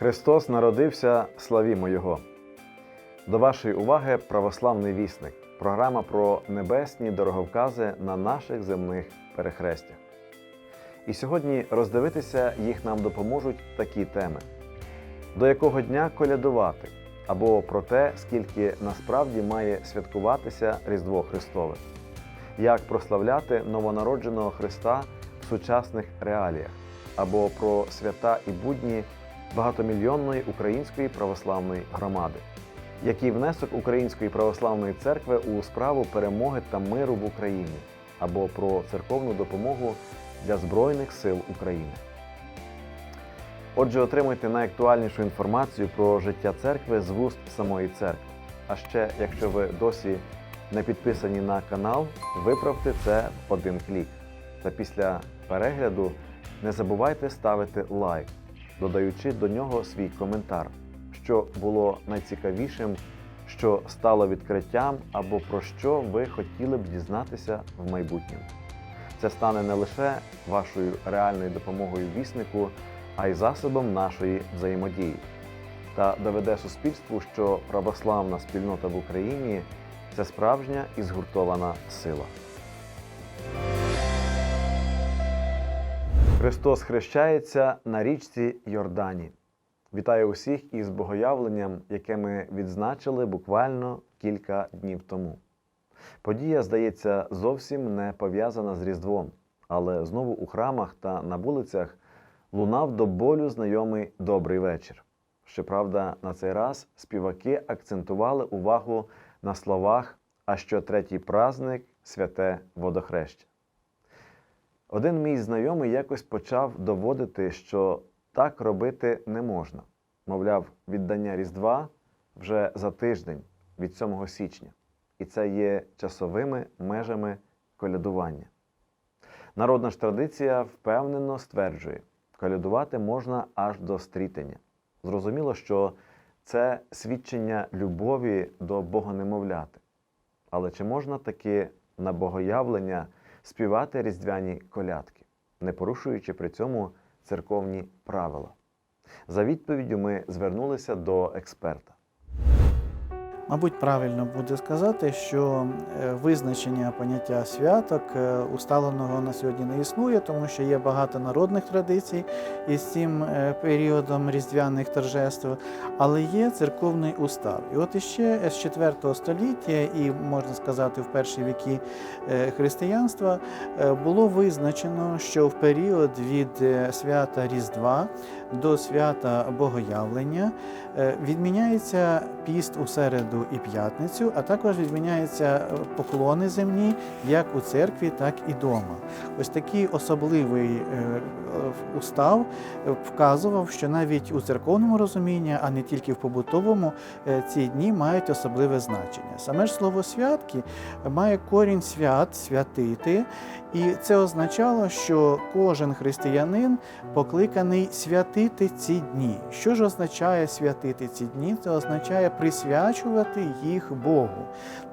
Христос народився, славімо Його. До вашої уваги православний вісник. Програма про небесні дороговкази на наших земних перехрестях. І сьогодні роздивитися їх нам допоможуть такі теми: до якого дня колядувати, або про те, скільки насправді має святкуватися Різдво Христове, як прославляти новонародженого Христа в сучасних реаліях, або про свята і будні багатомільйонної української православної громади. Який внесок Української православної церкви у справу перемоги та миру в Україні або про церковну допомогу для Збройних сил України. Отже, отримуйте найактуальнішу інформацію про життя церкви з вуст самої церкви. А ще, якщо ви досі не підписані на канал, виправте це в один клік. Та після перегляду не забувайте ставити лайк, додаючи до нього свій коментар, що було найцікавішим, що стало відкриттям або про що ви хотіли б дізнатися в майбутньому. Це стане не лише вашою реальною допомогою віснику, а й засобом нашої взаємодії та доведе суспільству, що православна спільнота в Україні це справжня і згуртована сила. Христос хрещається на річці Йордані. Вітаю усіх із богоявленням, яке ми відзначили буквально кілька днів тому. Подія, здається, зовсім не пов'язана з Різдвом, але знову у храмах та на вулицях лунав до болю знайомий добрий вечір. Щоправда, на цей раз співаки акцентували увагу на словах, а що третій праздник святе водохреща. Один мій знайомий якось почав доводити, що так робити не можна. Мовляв, віддання Різдва вже за тиждень від 7 січня, і це є часовими межами колядування. Народна ж традиція впевнено стверджує, колядувати можна аж до стрітення. Зрозуміло, що це свідчення любові до Богонемовляти. Але чи можна таки на богоявлення співати різдвяні колядки, не порушуючи при цьому церковні правила? За відповіддю ми звернулися до експерта. Мабуть, правильно буде сказати, що е, визначення поняття святок е, усталеного на сьогодні не існує, тому що є багато народних традицій із цим е, періодом різдвяних торжеств, але є церковний устав. І от іще з 4 століття, і можна сказати, в перші віки християнства було визначено, що в період від свята Різдва до свята Богоявлення відміняється піст у середу і п'ятницю, а також відміняються е, поклони земні як у церкві, так і дома. Ось такий особливий е, е, устав вказував, що навіть у церковному розумінні, а не тільки в побутовому, ці дні мають особливе значення. Саме ж слово святки має корінь свят, святити, і це означало, що кожен християнин покликаний святити ці дні. Що ж означає святити ці дні? Це означає присвячувати їх Богу.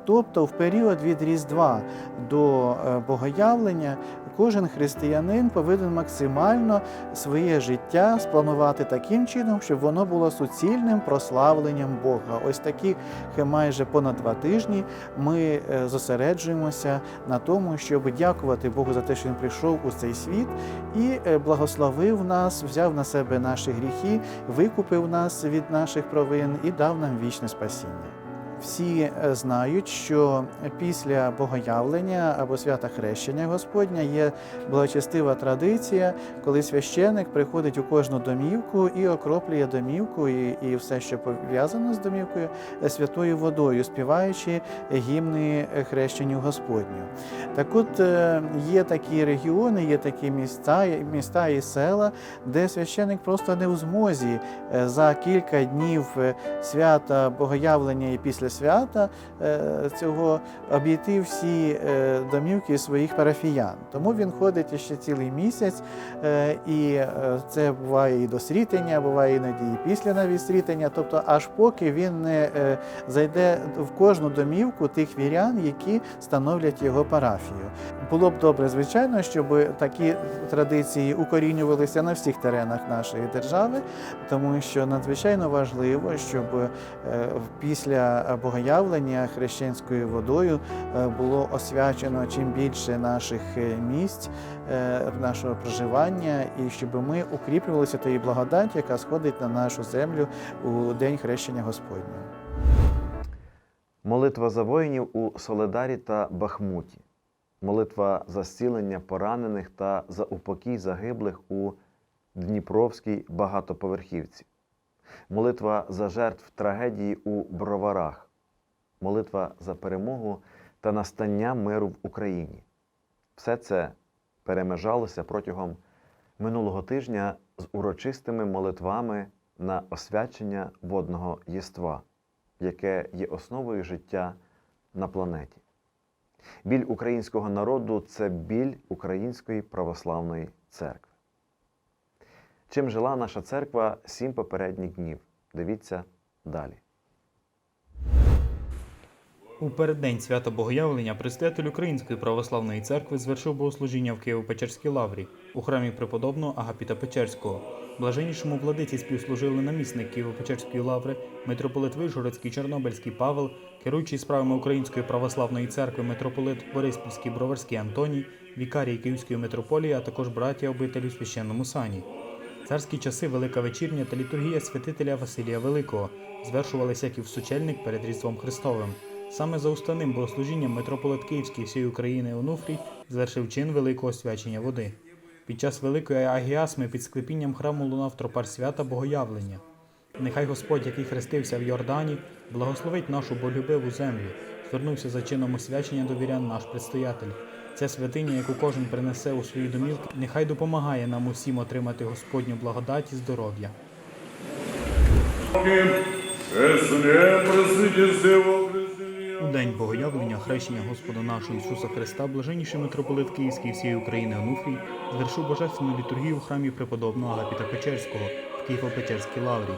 Тобто, в період від Різдва до е, Богоявлення кожен християнин повинен максимально своє життя спланувати таким чином, щоб воно було суцільним прославленням Бога. Ось такі майже понад два тижні ми е, зосереджуємося на тому, щоб дякувати Богу за те, що Він прийшов у цей світ і е, благословив нас, взяв на себе наші гріхи, викупив нас від наших провин і дав нам вічне спасіння. Всі е, знають, що після богоявлення або свята хрещення Господня є благочестива традиція, коли священик приходить у кожну домівку і окроплює домівку, і, і все, що пов'язано з домівкою, е, святою водою, співаючи гімни е, хрещенню Господню. Так от є такі регіони, є такі міста, міста і села, де священик просто не в змозі за кілька днів свята богоявлення і після свята е, цього обійти всі е, домівки своїх парафіян. Тому він ходить ще цілий місяць, е, і це буває і до срітення, буває іноді і після навіть срітення, тобто аж поки він не зайде в кожну домівку тих вірян, які становлять його парафію. було б добре, звичайно, щоб такі традиції укорінювалися на всіх теренах нашої держави, тому що надзвичайно важливо, щоб після богоявлення хрещенською водою е, було освячено чим більше наших е, місць е, нашого проживання, і щоб ми укріплювалися тієї благодаті, яка сходить на нашу землю у день хрещення Господнього. Молитва за воїнів у Соледарі та Бахмуті. Молитва за зцілення поранених та за упокій загиблих у Дніпровській багатоповерхівці. Молитва за жертв трагедії у Броварах. Молитва за перемогу та настання миру в Україні. Все це перемежалося протягом минулого тижня з урочистими молитвами на освячення водного єства яке є основою життя на планеті. Біль українського народу це біль Української православної церкви. Чим жила наша церква сім попередніх днів? Дивіться далі. У переддень свята Богоявлення предстоятель Української православної церкви звершив богослужіння в Києво-Печерській лаврі у храмі преподобного Агапіта Печерського. Блаженнішому владиці співслужили намісник Києво-Печерської лаври, митрополит Вишгородський Чорнобильський Павел, керуючий справами Української православної церкви митрополит Бориспільський Броварський Антоній, вікарій Київської митрополії, а також браття обителі у священному сані. Царські часи Велика вечірня та літургія святителя Василія Великого звершувалися як і в сучельник перед Різдвом Христовим. Саме за уставним богослужінням митрополит Київський всієї України Онуфрій звершив чин великого свячення води. Під час великої агіасми під склепінням храму лунав тропар свята Богоявлення. Нехай Господь, який хрестився в Йордані, благословить нашу болюбиву землю, звернувся за чином освячення до вірян наш предстоятель. Ця святиня, яку кожен принесе у свої домівки, нехай допомагає нам усім отримати Господню благодать і здоров'я. День Богоявлення хрещення Господа нашого Ісуса Христа, блаженніший митрополит Київський всієї України Онуфрій звершив божественну літургію в храмі преподобного Агапіта Печерського в Києво-Печерській лаврі.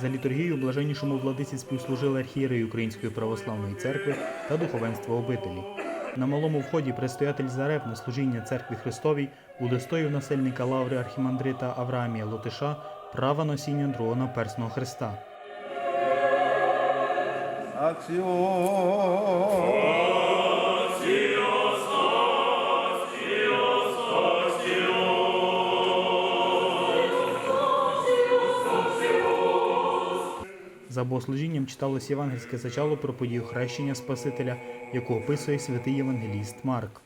За літургією блаженнішому владиці співслужили архієреї Української православної церкви та духовенство обителі. На малому вході предстоятель Зарев на служіння церкві Христовій удостоїв насельника лаври архімандрита Авраамія Лотиша права носіння другого наперсного хреста. Аксіо. За богослужінням читалось євангельське зачало про подію хрещення Спасителя, яку описує святий євангеліст Марк.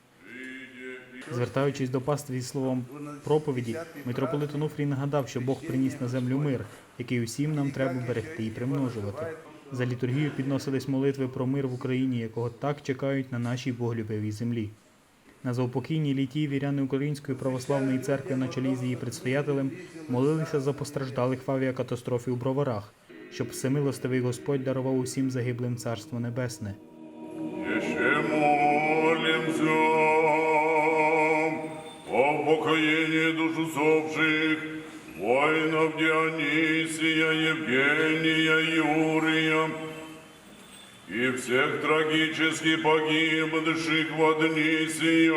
Звертаючись до пастви зі словом проповіді, митрополит Онуфрій нагадав, що Бог приніс на землю мир, який усім нам треба берегти і примножувати. За літургію підносились молитви про мир в Україні, якого так чекають на нашій боголюбивій землі. На заупокійній літі віряни Української православної церкви на чолі з її предстоятелем молилися за постраждалих в авіакатастрофі у Броварах, щоб всемилостивий Господь дарував усім загиблим Царство Небесне. Ще молимся о покоении душ усопших, воинов Дионисия, Евгения, Юрия и всех трагически погибших в одни сия.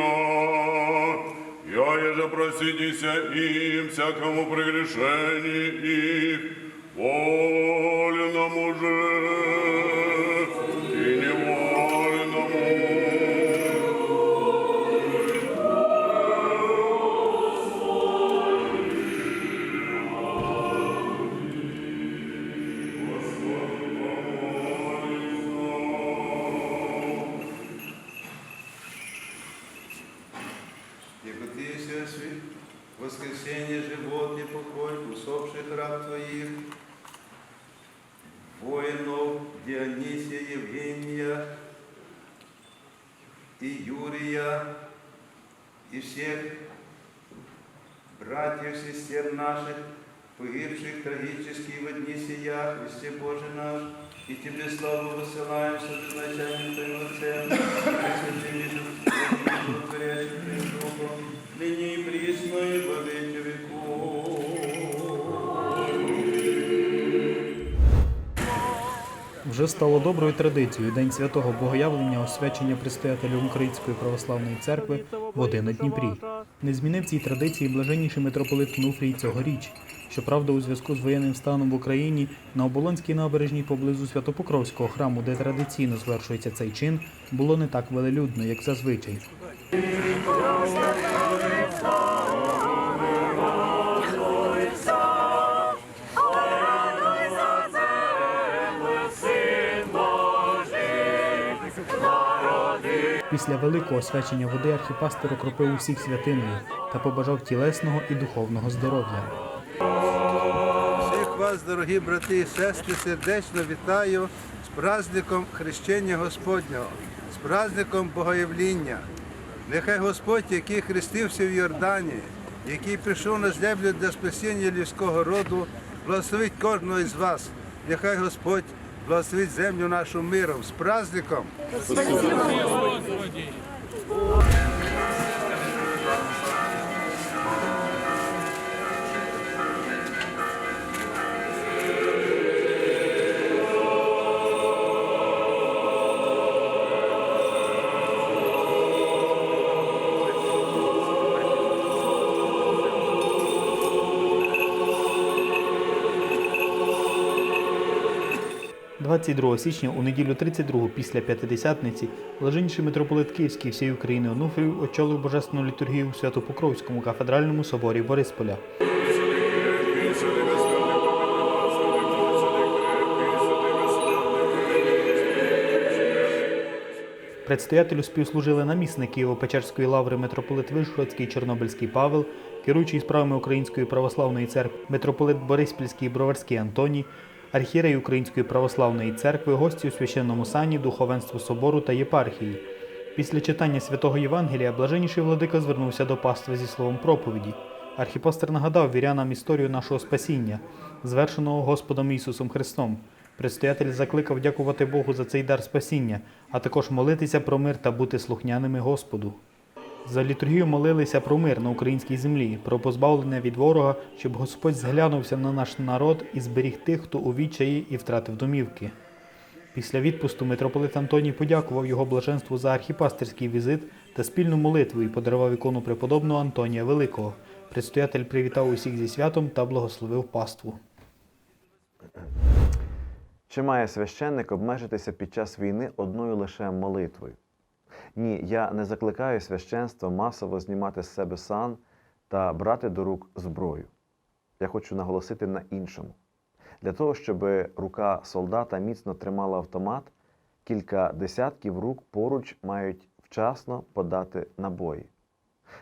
Я же проститеся им всякому прегрешению их, вольному же Ты есть воскресенье, живот и покой усопших раб Твоих, воинов Дионисия, Евгения и Юрия, и всех братьев, сестер наших, погибших трагически в одни сия, Христе Боже наш, и Тебе славу высылаем с обозначением Твоего Отца, Пресвятым и Живым, Горячим Духом, ныне и присно и во веки веков. Вже стало доброю традицією День святого Богоявлення освячення предстоятелю Української православної церкви води на Дніпрі. Не змінив цій традиції блаженніший митрополит Нуфрій цьогоріч. Щоправда, у зв'язку з воєнним станом в Україні на Оболонській набережній поблизу Святопокровського храму, де традиційно звершується цей чин, було не так велелюдно, як зазвичай. Після великого освячення води архіпастер окропив усіх святиною та побажав тілесного і духовного здоров'я. Всіх вас, дорогі брати і сестри, сердечно вітаю з праздником Хрещення Господнього, з праздником Богоявління. Нехай Господь, який хрестився в Йордані, який прийшов на землю для спасіння людського роду, благословить кожного із вас. Нехай Господь благословить землю нашу миром з праздником. – 22 січня у неділю 32 після П'ятидесятниці блаженніший митрополит Київський всієї України Онуфрій очолив божественну літургію у Свято-Покровському кафедральному соборі Борисполя. Предстоятелю співслужили намісник Києво-Печерської лаври митрополит Вишгородський Чорнобильський Павел, керуючий справами Української православної церкви митрополит Бориспільський Броварський Антоній, архієрей Української православної церкви, гості у священному сані, духовенству собору та єпархії. Після читання святого Євангелія блаженніший владика звернувся до пастви зі словом проповіді. Архіпастер нагадав вірянам історію нашого спасіння, звершеного Господом Ісусом Христом. Предстоятель закликав дякувати Богу за цей дар спасіння, а також молитися про мир та бути слухняними Господу. За літургію молилися про мир на українській землі, про позбавлення від ворога, щоб Господь зглянувся на наш народ і зберіг тих, хто у відчаї і втратив домівки. Після відпусту митрополит Антоній подякував його блаженству за архіпастерський візит та спільну молитву і подарував ікону преподобного Антонія Великого. Предстоятель привітав усіх зі святом та благословив паству. Чи має священник обмежитися під час війни одною лише молитвою? Ні, я не закликаю священство масово знімати з себе сан та брати до рук зброю. Я хочу наголосити на іншому. Для того, щоб рука солдата міцно тримала автомат, кілька десятків рук поруч мають вчасно подати набої,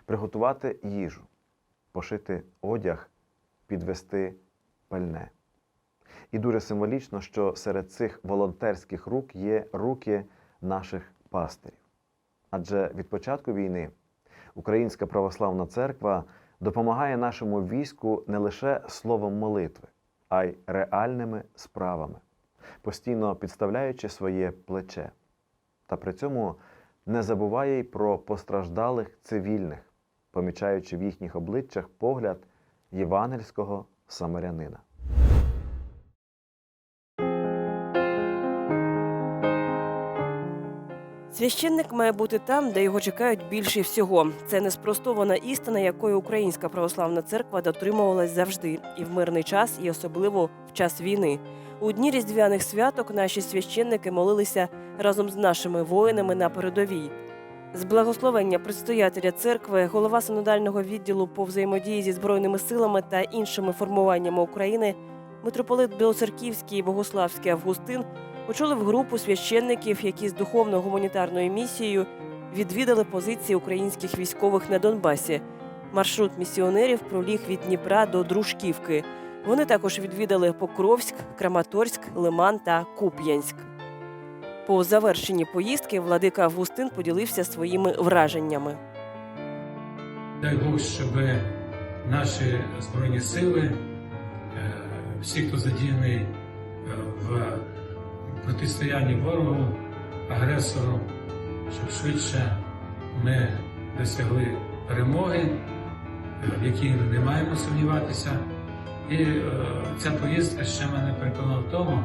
приготувати їжу, пошити одяг, підвести пальне. І дуже символічно, що серед цих волонтерських рук є руки наших пастирів. Адже від початку війни Українська православна церква допомагає нашому війську не лише словом молитви, а й реальними справами, постійно підставляючи своє плече. Та при цьому не забуває й про постраждалих цивільних, помічаючи в їхніх обличчях погляд євангельського самарянина. Священник має бути там, де його чекають більше всього. Це неспростована істина, якою Українська православна церква дотримувалась завжди, і в мирний час, і особливо в час війни. У дні різдвяних святок наші священники молилися разом з нашими воїнами на передовій. З благословення предстоятеля церкви, голова синодального відділу по взаємодії зі збройними силами та іншими формуваннями України, митрополит Білоцерківський і Богославський Августин очолив групу священників, які з духовно-гуманітарною місією відвідали позиції українських військових на Донбасі. Маршрут місіонерів проліг від Дніпра до Дружківки. Вони також відвідали Покровськ, Краматорськ, Лиман та Куп'янськ. По завершенні поїздки владика Августин поділився своїми враженнями. Дай Бог, щоб наші збройні сили, е, всі, хто задіяний е, в протистоянні ворогу, агресору, щоб швидше ми досягли перемоги, е, в якій ми не маємо сумніватися. І е, ця поїздка ще мене переконала в тому,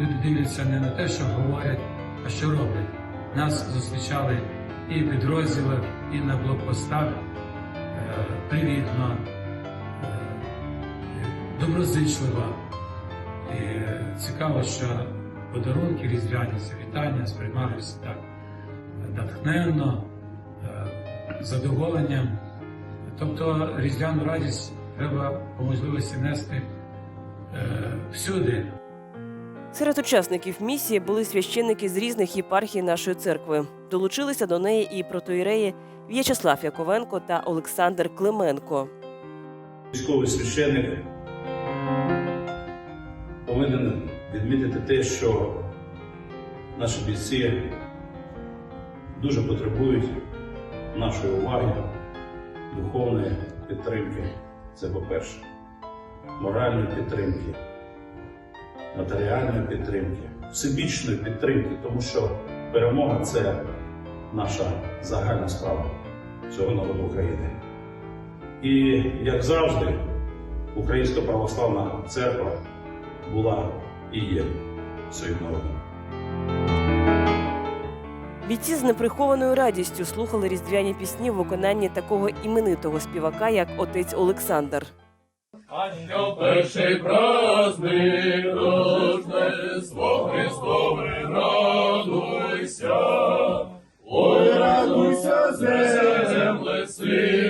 люди дивляться не на те, що говорять, а що роблять. Нас зустрічали і в підрозділах, і на блокпостах е, привітно, доброзичливо. І цікаво, що подарунки різдвяні завітання сприймалися так натхненно, е, задоволенням. Тобто різдвяну радість треба по можливості нести е, всюди. Серед учасників місії були священники з різних єпархій нашої церкви. Долучилися до неї і протоїреї В'ячеслав Яковенко та Олександр Клименко. Військовий священник повинен відмітити те, що наші бійці дуже потребують нашої уваги, духовної підтримки. Це по-перше, моральної підтримки, матеріальної підтримки, всебічної підтримки, тому що перемога це наша загальна справа всього народу України. І як завжди, Українська православна церква була і є народом. Бійці з неприхованою радістю слухали різдвяні пісні в виконанні такого іменитого співака, як отець Олександр. Ангел перший праздник, Рождество Христове, радуйся. Ой, радуйся, земле, син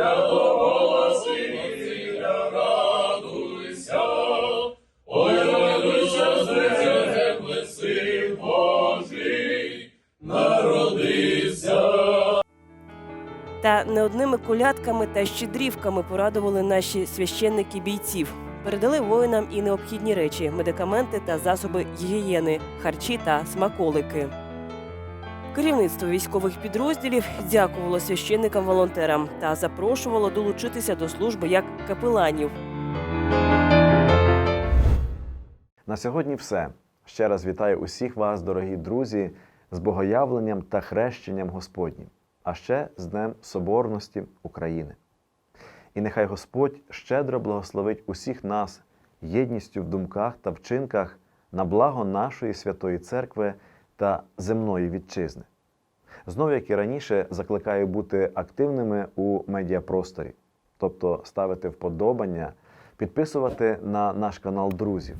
праздник, святого радуйся. Ой, радуйся, земле, син Божий. Та не одними колядками та щедрівками порадували наші священники бійців. Передали воїнам і необхідні речі, медикаменти та засоби гігієни, харчі та смаколики. Керівництво військових підрозділів дякувало священникам-волонтерам та запрошувало долучитися до служби як капеланів. На сьогодні все. Ще раз вітаю усіх вас, дорогі друзі, з богоявленням та хрещенням Господнім, а ще з Днем Соборності України. І нехай Господь щедро благословить усіх нас єдністю в думках та вчинках на благо нашої святої церкви та земної вітчизни. Знову, як і раніше, закликаю бути активними у медіапросторі, тобто ставити вподобання, підписувати на наш канал друзів.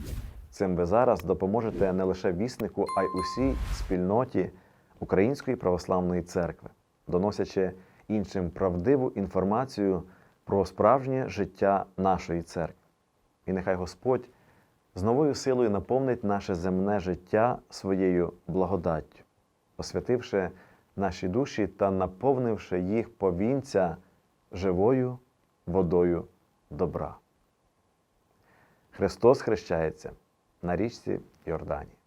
Цим ви зараз допоможете не лише віснику, а й усій спільноті Української православної церкви, доносячи іншим правдиву інформацію про справжнє життя нашої церкви. І нехай Господь з новою силою наповнить наше земне життя своєю благодаттю, освятивши наші душі та наповнивши їх повінця живою водою добра. Христос хрещається на річці Йордані.